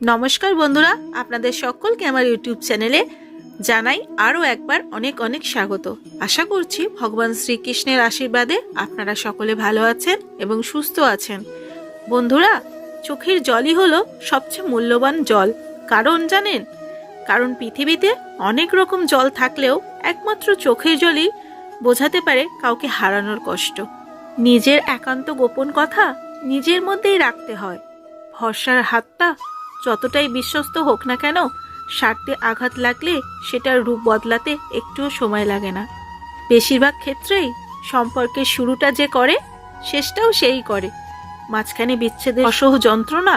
নমস্কার বন্ধুরা, আপনাদের সকলকে আমার ইউটিউব চ্যানেলে জানাই আরও একবার অনেক অনেক স্বাগত। আশা করছি ভগবান শ্রীকৃষ্ণের আশীর্বাদে আপনারা সকলে ভালো আছেন এবং সুস্থ আছেন। বন্ধুরা, চোখের জলই হলো সবচেয়ে মূল্যবান জল। কারণ জানেন? কারণ পৃথিবীতে অনেক রকম জল থাকলেও একমাত্র চোখের জলই বোঝাতে পারে কাউকে হারানোর কষ্ট। নিজের একান্ত গোপন কথা নিজের মধ্যেই রাখতে হয়। ভরসার হাতটা যতটাই বিশ্বস্ত হোক না কেন স্বার্থে আঘাত লাগলে সেটার রূপ বদলাতে একটুও সময় লাগে না। বেশিরভাগ ক্ষেত্রেই সম্পর্কের শুরুটা যে করে, শেষটাও সেই করে। মাঝখানে বিচ্ছেদের অসহ যন্ত্রণা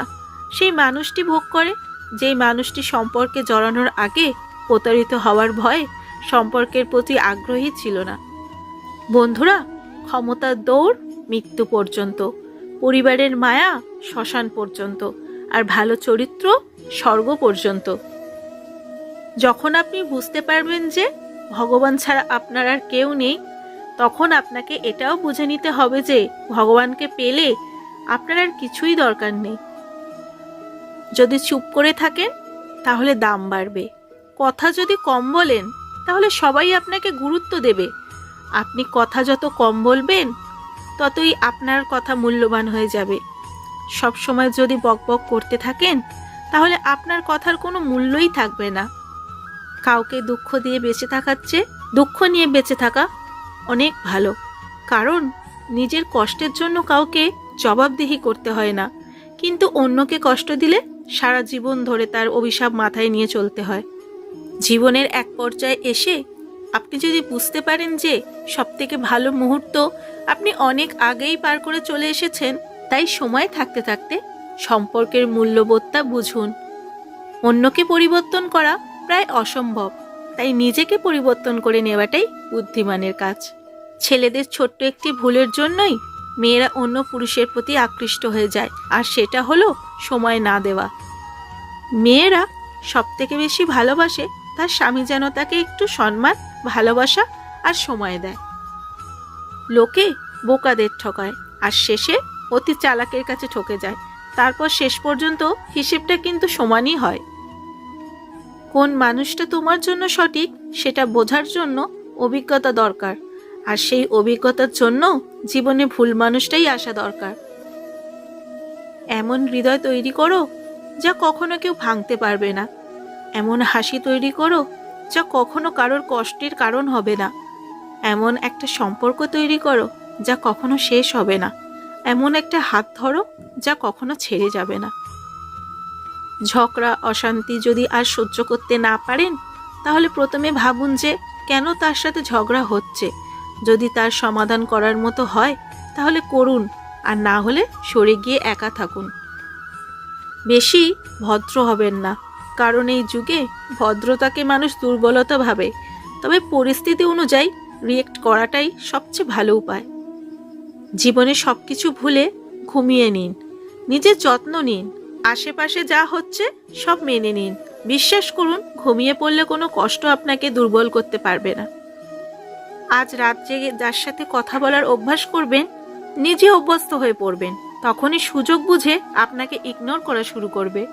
সেই মানুষটি ভোগ করে, যেই মানুষটি সম্পর্কে জড়ানোর আগে প্রতারিত হওয়ার ভয়ে সম্পর্কের প্রতি আগ্রহী ছিল না। বন্ধুরা, ক্ষমতার দৌড় মৃত্যু পর্যন্ত, পরিবারের মায়া শ্মশান পর্যন্ত আর ভালো চরিত্র স্বর্গ পর্যন্ত। যখন আপনি বুঝতে পারবেন যে ভগবান ছাড়া আপনার আর কেউ নেই, তখন আপনাকে এটাও বুঝে নিতে হবে যে ভগবানকে পেলে আপনার আর কিছুই দরকার নেই। যদি চুপ করে থাকেন, তাহলে দাম বাড়বে। কথা যদি কম বলেন, তাহলে সবাই আপনাকে গুরুত্ব দেবে। আপনি কথা যত কম বলবেন, ততই আপনার কথা মূল্যবান হয়ে যাবে। সব সময় যদি বকবক করতে থাকেন, তাহলে আপনার কথার কোনো মূল্যই থাকবে না। কাউকে দুঃখ দিয়ে বেঁচে থাকার চেয়ে দুঃখ নিয়ে বেঁচে থাকা অনেক ভালো। কারণ নিজের কষ্টের জন্য কাউকে জবাবদিহি করতে হয় না। কিন্তু অন্যকে কষ্ট দিলে সারা জীবন ধরে তার অভিশাপ মাথায় নিয়ে চলতে হয়। জীবনের এক পর্যায়ে এসে আপনি যদি বুঝতে পারেন যে সবথেকে ভালো মুহূর্ত আপনি অনেক আগেই পার করে চলে এসেছেন তাই সময় থাকতে থাকতে সম্পর্কের মূল্যবোধটা বুঝুন। অন্যকে পরিবর্তন করা প্রায় অসম্ভব, তাই নিজেকে পরিবর্তন করে নেওয়াটাই বুদ্ধিমানের কাজ। ছেলেদের ছোট্ট একটি ভুলের জন্যই মেয়েরা অন্য পুরুষের প্রতি আকৃষ্ট হয়ে যায়, আর সেটা হলো সময় না দেওয়া। মেয়েরা সবথেকে বেশি ভালোবাসে তার স্বামী যেন তাকে একটু সম্মান, ভালোবাসা আর সময় দেয়। লোকে বোকাদের ঠকায়, আর শেষে অতি চালাকের কাছে ঠকে যায়। তারপর শেষ পর্যন্ত হিসেবটা কিন্তু সমানই হয়। কোন মানুষটা তোমার জন্য সঠিক, সেটা বোঝার জন্য অভিজ্ঞতা দরকার। আর সেই অভিজ্ঞতার জন্য জীবনে ভুল মানুষটাই আসা দরকার। এমন হৃদয় তৈরি করো, যা কখনো কেউ ভাঙতে পারবে না। এমন হাসি তৈরি করো, যা কখনো কারোর কষ্টের কারণ হবে না। এমন একটা সম্পর্ক তৈরি করো, যা কখনো শেষ হবে না। এমন একটা হাত ধরো যা কখনো ছেড়ে যাবে না। ঝগড়া, অশান্তি যদি আর সহ্য করতে না পারেন, তাহলে প্রথমে ভাবুন যে কেন তার সাথে ঝগড়া হচ্ছে। যদি তার সমাধান করার মতো হয়, তাহলে করুন, আর না হলে সরে গিয়ে একা থাকুন। বেশি ভদ্র হবেন না, কারণ এই যুগে ভদ্রতাকে মানুষ দুর্বলতা ভাবে, তবে পরিস্থিতি অনুযায়ী রিয়েক্ট করাটাই সবচেয়ে ভালো উপায়। জীবনে সব কিছু ভুলে ঘুমিয়ে নিন। নিজের যত্ন নিন। আশেপাশে যা হচ্ছে সব মেনে নিন। বিশ্বাস করুন, ঘুমিয়ে পড়লে কোনো কষ্ট আপনাকে দুর্বল করতে পারবে না। আজ রাত জেগে যার সাথে কথা বলার অভ্যাস করবেন, নিজে অভ্যস্ত হয়ে পড়বেন। তখনই সুযোগ বুঝে আপনাকে ইগনোর করা শুরু করবে।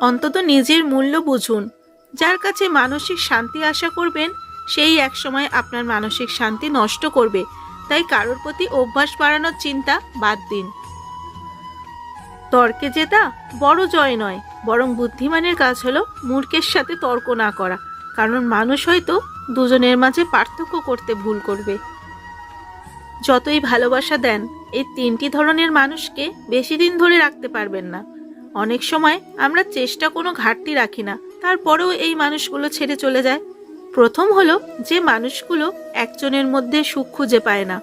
অন্তত নিজের মূল্য বুঝুন। যার কাছে মানসিক শান্তি আশা করবেন, সেই একসময় আপনার মানসিক শান্তি নষ্ট করবে। তাই কারোর প্রতি অভ্যাস বাড়ানোর চিন্তা বাদ দিন। তর্কে জেতা বড় জয় নয়, বরং বুদ্ধিমানের কাজ হলো মূর্খের সাথে তর্ক না করা, কারণ মানুষ হয়তো দুজনের মাঝে পার্থক্য করতে ভুল করবে। যতই ভালোবাসা দেন, এই তিনটি ধরনের মানুষকে বেশি দিন ধরে রাখতে পারবেন না। অনেক সময় আমরা চেষ্টা কোনো ঘাটতি রাখি না, তারপরেও এই মানুষগুলো ছেড়ে চলে যায়। প্রথম হলো যে মানুষগুলো একজনের মধ্যে সুখ খুঁজে পায় না।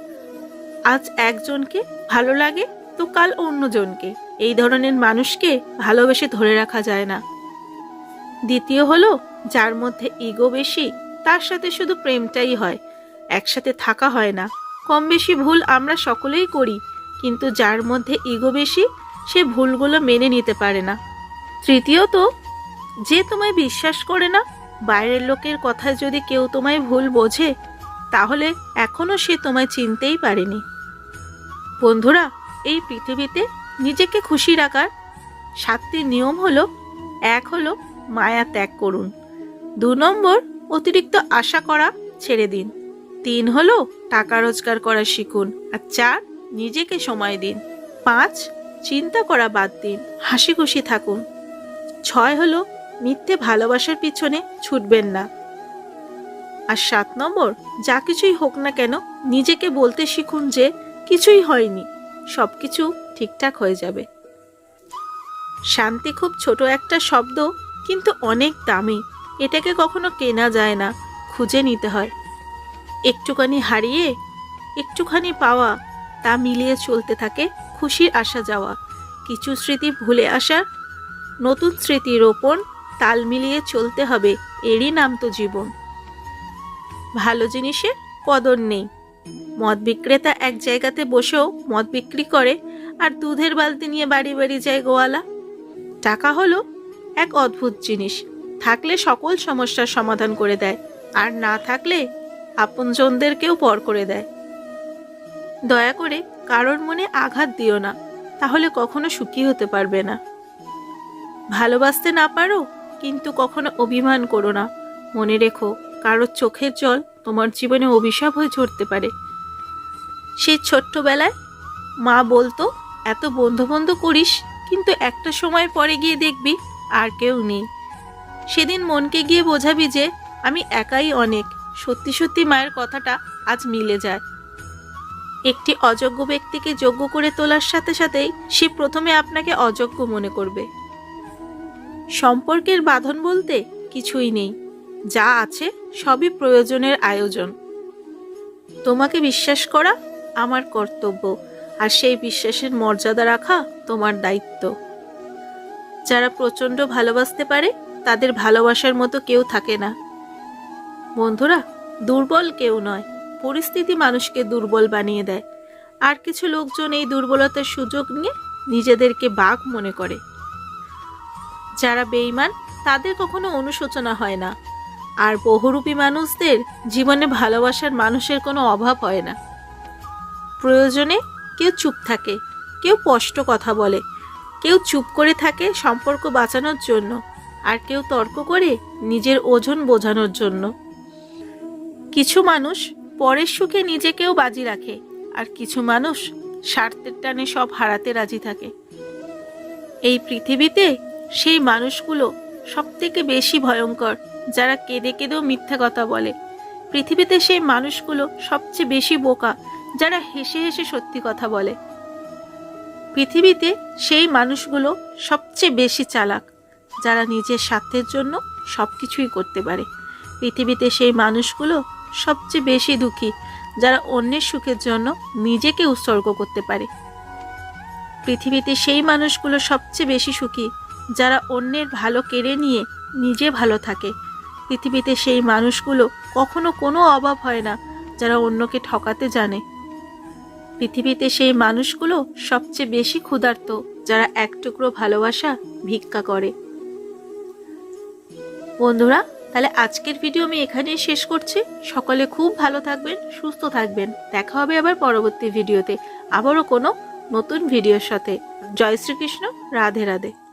আজ একজনকে ভালো লাগে তো কাল অন্যজনকে। এই ধরনের মানুষকে ভালোবেসে ধরে রাখা যায় না। দ্বিতীয় হলো, যার মধ্যে ইগো বেশি, তার সাথে শুধু প্রেমটাই হয়। একসাথে থাকা হয় না। কম বেশি ভুল আমরা সকলেই করি, কিন্তু যার মধ্যে ইগো বেশি, সে ভুলগুলো মেনে নিতে পারে না। তৃতীয়ত, যে তোমায় বিশ্বাস করে না বাইরের লোকের কথায় যদি কেউ তোমায় ভুল বোঝে, তাহলে এখনও সে তোমায় চিনতেই পারেনি। বন্ধুরা, এই পৃথিবীতে নিজেকে খুশি রাখার সাতটি নিয়ম হলো, এক হলো মায়া ত্যাগ করুন। দু নম্বর, অতিরিক্ত আশা করা ছেড়ে দিন। তিন হলো টাকা রোজগার করা শিখুন। আর চার, নিজেকে সময় দিন। পাঁচ, চিন্তা করা বাদ দিন। হাসি খুশি থাকুন। ছয় হলো মিথ্যে ভালোবাসার পিছনে ছুটবেন না। আর সাত নম্বর, যা কিছুই হোক না কেন, নিজেকে বলতে শিখুন যে কিছুই হয়নি সব কিছু ঠিকঠাক হয়ে যাবে। শান্তি খুব ছোট একটা শব্দ, কিন্তু অনেক দামি। এটাকে কখনো কেনা যায় না, খুঁজে নিতে হয়। একটুখানি হারিয়ে, একটুখানি পাওয়া, তা মিলিয়ে চলতে থাকে খুশির আসা যাওয়া। কিছু স্মৃতি ভুলে আসা নতুন স্মৃতি রোপণ তাল মিলিয়ে চলতে হবে, এরই নাম তো জীবন। ভালো জিনিসের কদর নেই। মদ বিক্রেতা এক জায়গাতে বসেও মদ বিক্রি করে, আর দুধের বালতি নিয়ে বাড়ি বাড়ি যায় গোয়ালা। টাকা হলো এক অদ্ভুত জিনিস, থাকলে সকল সমস্যার সমাধান করে দেয়, আর না থাকলে আপনজনদেরকেও পর করে দেয়। দয়া করে কারোর মনে আঘাত দিও না, তাহলে কখনো সুখী হতে পারবে না। ভালোবাসতে না পারো কিন্তু কখনো অভিমান করো না। মনে রেখো কারোর চোখের জল তোমার জীবনে অভিশাপ হয়ে ঝরতে পারে। সেই ছোট্টবেলায় মা বলতো, এত বন্ধু বন্ধু করিস, কিন্তু একটা সময় পরে গিয়ে দেখবি আর কেউ নেই। সেদিন মনকে গিয়ে বোঝাবি যে আমি একাই অনেক। সত্যি সত্যি মায়ের কথাটা আজ মিলে যায়। একটি অযোগ্য ব্যক্তিকে যোগ্য করে তোলার সাথে সাথেই সে প্রথমে আপনাকে অযোগ্য মনে করবে। সম্পর্কের বাঁধন বলতে কিছুই নেই। যা আছে সবই প্রয়োজনের আয়োজন। তোমাকে বিশ্বাস করা আমার কর্তব্য, আর সেই বিশ্বাসের মর্যাদা রাখা তোমার দায়িত্ব। যারা প্রচণ্ড ভালোবাসতে পারে, তাদের ভালোবাসার মতো কেউ থাকে না। বন্ধুরা, দুর্বল কেউ নয়। পরিস্থিতি মানুষকে দুর্বল বানিয়ে দেয়। আর কিছু লোকজন এই দুর্বলতার সুযোগ নিয়ে নিজেদেরকে বাঘ মনে করে। যারা বেইমান তাদের কখনো অনুশোচনা হয় না। আর বহুরূপী মানুষদের জীবনে ভালোবাসার মানুষের কোনো অভাব হয় না। প্রয়োজনে কেউ চুপ থাকে, কেউ স্পষ্ট কথা বলে, কেউ চুপ করে থাকে সম্পর্ক বাঁচানোর জন্য, আর কেউ তর্ক করে নিজের ওজন বোঝানোর জন্য। কিছু মানুষ পরের সুখে নিজেকেও বাজি রাখে, আর কিছু মানুষ স্বার্থের টানে সব হারাতে রাজি থাকে। এই পৃথিবীতে সেই মানুষগুলো সব থেকে বেশি ভয়ঙ্কর, যারা কেঁদে কেঁদেও মিথ্যা কথা বলে। পৃথিবীতে সেই মানুষগুলো সবচেয়ে বেশি বোকা, যারা হেসে হেসে সত্যি কথা বলে। পৃথিবীতে সেই মানুষগুলো সবচেয়ে বেশি চালাক, যারা নিজের স্বার্থের জন্য সব কিছুই করতে পারে। পৃথিবীতে সেই মানুষগুলো সবচেয়ে বেশি দুঃখী, যারা অন্যের সুখের জন্য নিজেকে উৎসর্গ করতে পারে। পৃথিবীতে সেই মানুষগুলো সবচেয়ে বেশি সুখী যারা অন্যের ভালো কেড়ে নিয়ে নিজে ভালো থাকে। পৃথিবীতে সেই মানুষগুলো কখনো কোনো অভাব হয় না, যারা অন্যকে ঠকাতে জানে। পৃথিবীতে সেই মানুষগুলো সবচেয়ে বেশি ক্ষুধার্ত, যারা এক টুকরো ভালোবাসা ভিক্ষা করে। বন্ধুরা, তাহলে আজকের ভিডিও আমি এখানেই শেষ করছি। সকলে খুব ভালো থাকবেন, সুস্থ থাকবেন। দেখা হবে আবার পরবর্তী ভিডিওতে। আবারও কোনো নতুন ভিডিওর সাথে। জয় শ্রীকৃষ্ণ, রাধে রাধে।